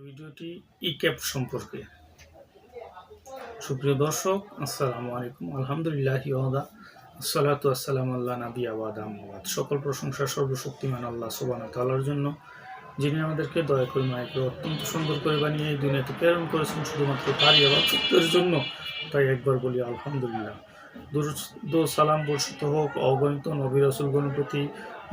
ভিডিওটি E cap সম্পর্কে। সুপ্রিয় দর্শক, আসসালামু আলাইকুম। আলহামদুলিল্লাহ ইহদা আসসালাম আল্লাহ নাবি আবাদ আহমদ সকল প্রশংসা সর্বশক্তিমান আল্লাহ সুবান তালার জন্য, যিনি আমাদেরকে দয়া করে মায়কে অত্যন্ত সুন্দর করে বানিয়ে এই দুনিয়াতে প্রেরণ করেছেন শুধুমাত্র তারই আবাদের জন্য। তাই একবার বলি, আলহামদুলিল্লাহ। দো সালাম বর্ষিত হোক, অগণিত নবী রসুলগণের প্রতি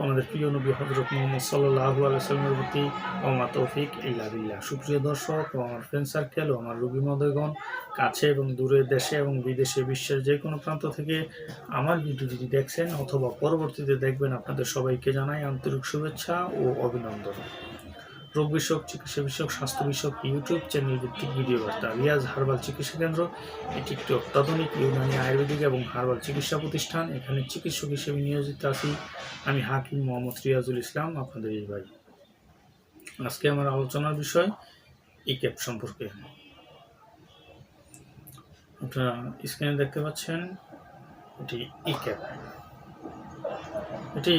আমাদের প্রিয় নবী হজরত মোহাম্মদ সাল্লু আলাইসাল্লামের প্রতি আমার তৌফিক ইল্লা বিল্লাহ। সুপ্রিয় দর্শক ও আমার ফ্রেন্ড সার্কেল ও আমার রুগী মদয়গণ কাছে এবং দূরে দেশে এবং বিদেশে বিশ্বের যে কোনো প্রান্ত থেকে আমার ভিডিওটি দেখছেন অথবা পরবর্তীতে দেখবেন, আপনাদের সবাইকে জানাই আন্তরিক শুভেচ্ছা ও অভিনন্দন। রোগ বিষয়ক চিকিৎসা বিষয়ক স্বাস্থ্য বিষয়ক ইউটিউব চ্যানেল ভিত্তিক ভিডিও বার্তা রিয়াজ হার্বাল চিকিৎসা কেন্দ্র, এটি একটি অত্যাধুনিক ইউনানি আয়ুর্বেদিক এবং হার্বাল চিকিৎসা প্রতিষ্ঠান। এখানে চিকিৎসক হিসেবে নিয়োজিত আছি আমি হাকিম মোহাম্মদ রিয়াজুল ইসলাম, আপনাদের এই ভাই আজকে আমার আলোচনার বিষয় ই ক্যাপ সম্পর্কে। আপনারা স্ক্রিনে দেখতে পাচ্ছেন, এটি ই ক্যাপ। এটি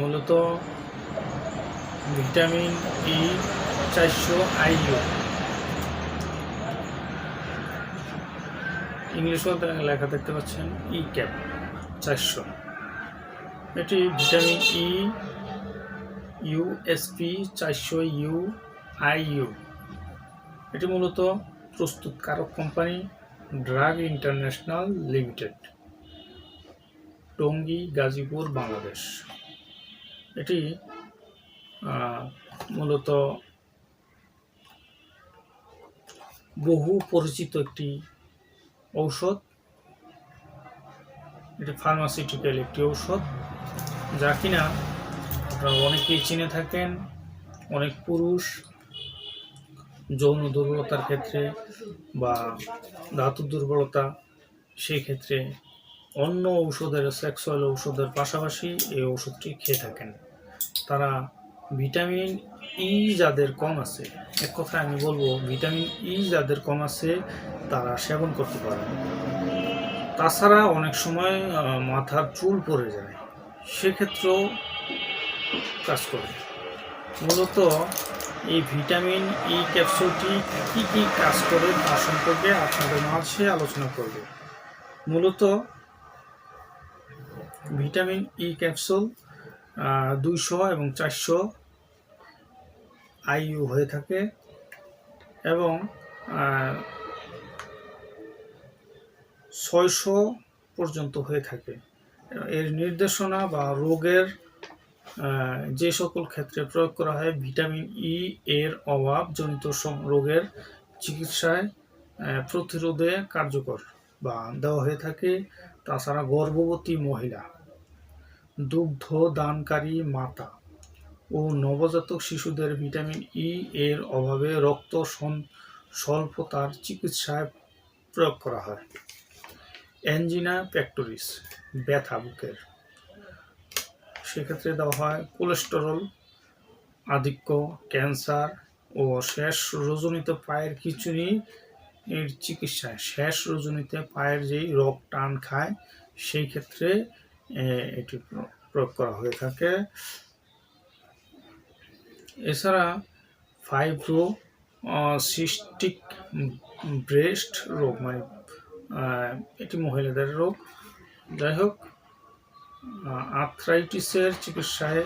মূলত ভিটামিন ই চারশো আইইউ। ইংলিশও লেখা দেখতে পাচ্ছেন ই ক্যাপ, চারশো। এটি ভিটামিন ই ইউএসপি চারশো ইউ, আইইউ। এটি মূলত প্রস্তুতকারক company drug international limited, Tongi, Gazipur, Bangladesh. এটি মূলত বহু পরিচিত একটি ঔষধ। এটি ফার্মাসিউটিক্যাল একটি ঔষধ, যা কিনা আপনারা অনেকেই চিনে থাকেন, অনেক পুরুষ যৌন দুর্বলতার ক্ষেত্রে বা ধাতু দুর্বলতা, সেই ক্ষেত্রে অন্য ঔষধের সেক্সুয়াল ঔষধের পাশাপাশি এই ঔষধটি খেয়ে থাকেন। তারা ভিটামিন ই যাদের কম আছে, এক কথা আমি বলব, ভিটামিন ই যাদের কম আছে, তারা সেবন করতে পারে তাছাড়া অনেক সময় মাথার চুল পড়ে যায়, সেক্ষেত্রেও কাজ করে। মূলত এই ভিটামিন ই ক্যাপসুলটি কী কী কাজ করে, তা সম্পর্কে আপনাদের মাঝে আলোচনা করব। মূলত ভিটামিন ই ক্যাপসুল দুইশো এবং চারশো আইইউ হয়ে থাকে এবং ছয়শো পর্যন্ত হয়ে থাকে। এর নির্দেশনা বা রোগের যে সকল ক্ষেত্রে প্রয়োগ করা হয়, ভিটামিন ই এর অভাবজনিত সম- রোগের চিকিৎসায় প্রতিরোধে কার্যকর বা দেওয়া হয়ে থাকে। তাছাড়া গর্ভবতী মহিলা দুগ্ধ দানকারী মাতা ও নবজাতক শিশুদের ভিটামিন ই এর অভাবে রক্ত স্বল্পতার চিকিৎসায় প্রয়োগ করা হয়। অ্যাঞ্জিনা প্যাক্টোরিস, ব্যথা বুকের। সেক্ষেত্রে দেওয়া হয় কোলেস্টেরল, আধিক্য, ক্যান্সার ও শেষ রজনীতে পায়ের খিচুড়ি এর চিকিৎসায়। শেষ রজনীতে পায়ের যেই রক টান খায়, সেই ক্ষেত্রে এটি প্র- প্রয়োগ করা হয়ে থাকে। এছাড়া ফাইব্রো সিস্টিক ব্রেস্ট রোগ মানে এটি মহিলাদের রোগ। যাই হোক আর্থ্রাইটিসের চিকিৎসায়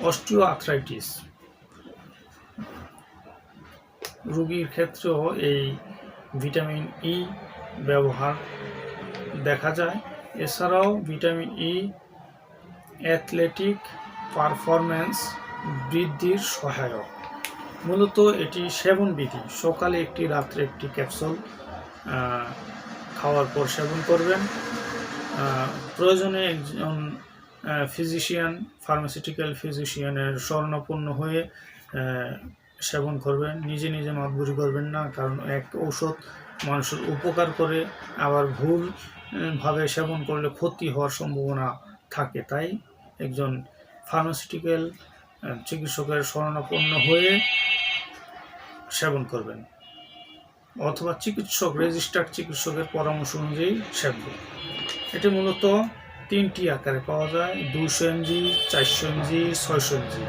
অস্টিও আর্থ্রাইটিস রোগীর ক্ষেত্রেও এই ভিটামিন ই ব্যবহার দেখা যায়। এছাড়াও ভিটামিন ই অ্যাথলেটিক পারফরম্যান্স বৃদ্ধির সহায়ক। মূলত এটি সেবন বিধি। সকালে একটি, রাত্রে একটি ক্যাপসুল খাওয়ার পর সেবন করবেন। প্রয়োজনে একজন ফিজিশিয়ান ফার্মাসিউটিক্যাল ফিজিশিয়ানের স্বর্ণপূর্ণ হয়ে সেবন করবেন। নিজে নিজে মাতবুরি করবেন না, কারণ এক ঔষধ মানুষের উপকার করে, আবার ভুল ভাবে সেবন করলে ক্ষতি হওয়ার সম্ভাবনা থাকে। তাই একজন ফার্মাসিউটিক্যাল চিকিৎসকের শরণাপন্ন হয়ে সেবন করবেন অথবা চিকিৎসক রেজিস্টার্ড চিকিৎসকের পরামর্শ অনুযায়ী সেবন। এটি মূলত তিনটি আকারে পাওয়া যায় দুশো এমজি, চারশো এমজি, ছয়শো এমজি।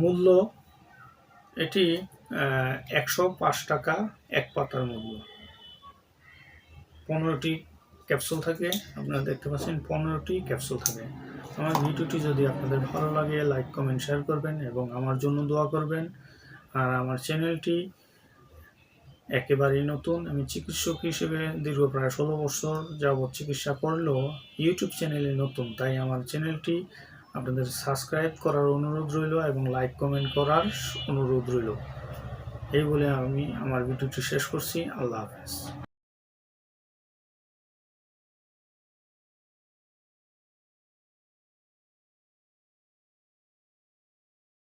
মূল্য এটি একশো পাঁচ টাকা এক পাতার মূল্য। পনেরোটি ক্যাপসুল থাকে, আপনারা দেখতে পাচ্ছেন পনেরোটি ক্যাপসুল থাকে। আমার ভিডিওটি যদি আপনাদের ভালো লাগে, লাইক, কমেন্ট, শেয়ার করবেন এবং আমার জন্য দোয়া করবেন। আর আমার চ্যানেলটি একেবারেই নতুন। আমি চিকিৎসক হিসেবে দীর্ঘ প্রায় ষোলো বছর যাবৎ চিকিৎসা করলেও ইউটিউব চ্যানেলে নতুন। তাই আমার চ্যানেলটি আপনাদের সাবস্ক্রাইব করার অনুরোধ রইল এবং লাইক, কমেন্ট করার অনুরোধ রইল। এই বলে আমি আমার ভিডিওটি শেষ করছি। আল্লাহ হাফেজ।